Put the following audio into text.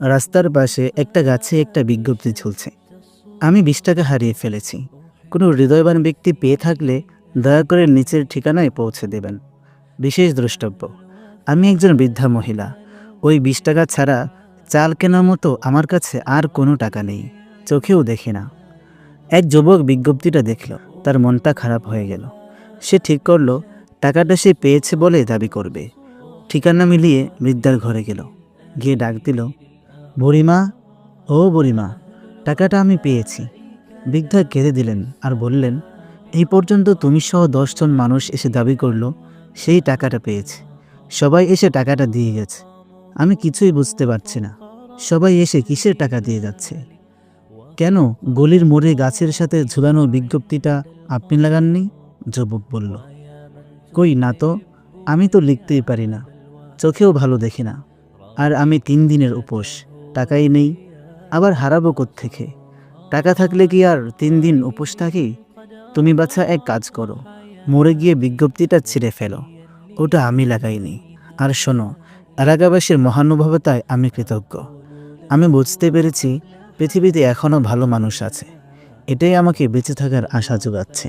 রাস্তার পাশে একটা গাছে একটা বিজ্ঞপ্তি ঝুলছে। আমি বিশ টাকা হারিয়ে ফেলেছি। কোনো হৃদয়বান ব্যক্তি পেয়ে থাকলে দয়া করে নিচের ঠিকানায় পৌঁছে দেবেন। বিশেষ দ্রষ্টব্য, আমি একজন বৃদ্ধা মহিলা। ওই বিশ টাকা ছাড়া চাল কেনার মতো আমার কাছে আর কোনো টাকা নেই। চোখেও দেখি না। এক যুবক বিজ্ঞপ্তিটা দেখল। তার মনটা খারাপ হয়ে গেল। সে ঠিক করল, টাকাটা সে পেয়েছে বলে দাবি করবে। ঠিকানা মিলিয়ে বৃদ্ধার ঘরে গেল। গিয়ে ডাক দিল বুড়িমা, ও বুড়িমা, টাকাটা আমি পেয়েছি। বৃদ্ধা কেঁদে দিলেন আর বললেন, এই পর্যন্ত তুমি সহ দশজন মানুষ এসে দাবি করল, সেই টাকাটা পেয়েছে। সবাই এসে টাকাটা দিয়ে গেছে। আমি কিছুই বুঝতে পারছি না। সবাই এসে কিসের টাকা দিয়ে যাচ্ছে? কেন গলির মোড়ে গাছের সাথে ঝুলানো বিজ্ঞপ্তিটা আপনি লাগাননি? যুবক বলল, কই না তো, আমি তো লিখতেই পারি না। চোখেও ভালো দেখি না। আর আমি তিন দিনের উপোস। টাকাই নেই, আবার হারাবো থেকে টাকা থাকলে কি আর তিন দিন উপোস থাকি? তুমি বাছা এক কাজ করো, মরে গিয়ে বিজ্ঞপ্তিটা ছিঁড়ে ফেলো। ওটা আমি লাগাইনি। আর শোনো, এলাকাবাসীর মহানুভবতায় আমি কৃতজ্ঞ। আমি বুঝতে পেরেছি পৃথিবীতে এখনও ভালো মানুষ আছে। এটাই আমাকে বেঁচে থাকার আশা যোগাচ্ছে।